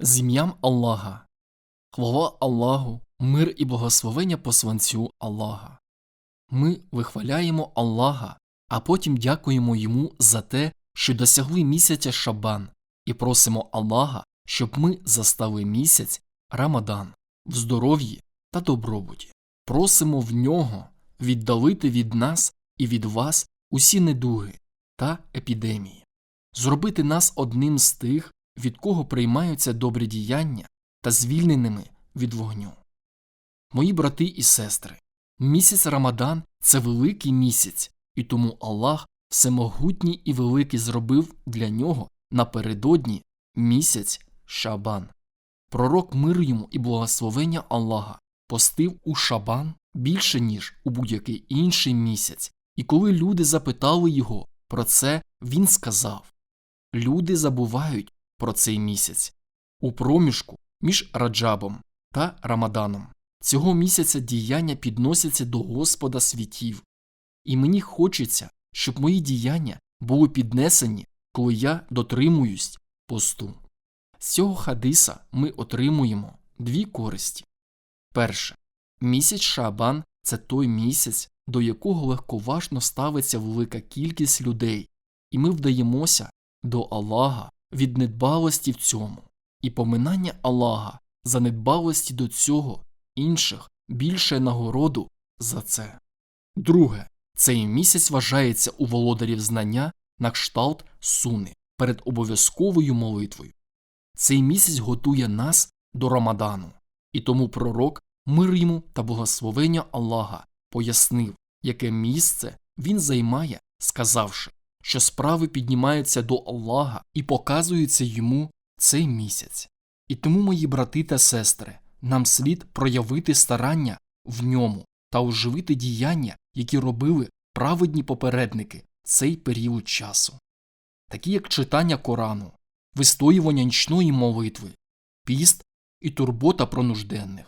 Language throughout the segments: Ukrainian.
З ім'ям Аллаха. Хвала Аллаху, мир і благословення посланцю Аллаха. Ми вихваляємо Аллаха, а потім дякуємо йому за те, що досягли місяця Шабан, і просимо Аллаха, щоб ми застали місяць Рамадан в здоров'ї та добробуті. Просимо в нього віддалити від нас і від вас усі недуги та епідемії, зробити нас одним з тих, від кого приймаються добрі діяння та звільненими від вогню. Мої брати і сестри, місяць Рамадан це великий місяць, і тому Аллах всемогутній і великий зробив для нього напередодні місяць Шабан. Пророк мир йому і благословення Аллаха постив у Шабан більше, ніж у будь-який інший місяць, і коли люди запитали його про це, він сказав Люди забувають про цей місяць у проміжку між Раджабом та Рамаданом. Цього місяця діяння підносяться до Господа світів, і мені хочеться, щоб мої діяння були піднесені, коли я дотримуюсь посту. З цього хадиса ми отримуємо дві користі. Перше, місяць Шабан це той місяць, до якого легковажно ставиться велика кількість людей, і ми вдаємося до Аллаха від недбалості в цьому, і поминання Аллаха за недбалості до цього інших більше нагороду за це. Друге, цей місяць вважається у володарів знання на кшталт суни перед обов'язковою молитвою. Цей місяць готує нас до Рамадану, і тому пророк, мир йому та благословення Аллаха пояснив, яке місце він займає, сказавши, що справи піднімаються до Аллаха і показуються йому цей місяць. І тому, мої брати та сестри, нам слід проявити старання в ньому та оживити діяння, які робили праведні попередники цей період часу, такі як читання Корану, вистоювання нічної молитви, піст і турбота про нужденних.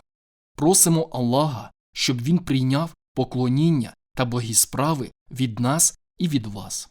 Просимо Аллаха, щоб він прийняв поклоніння та благі справи від нас і від вас.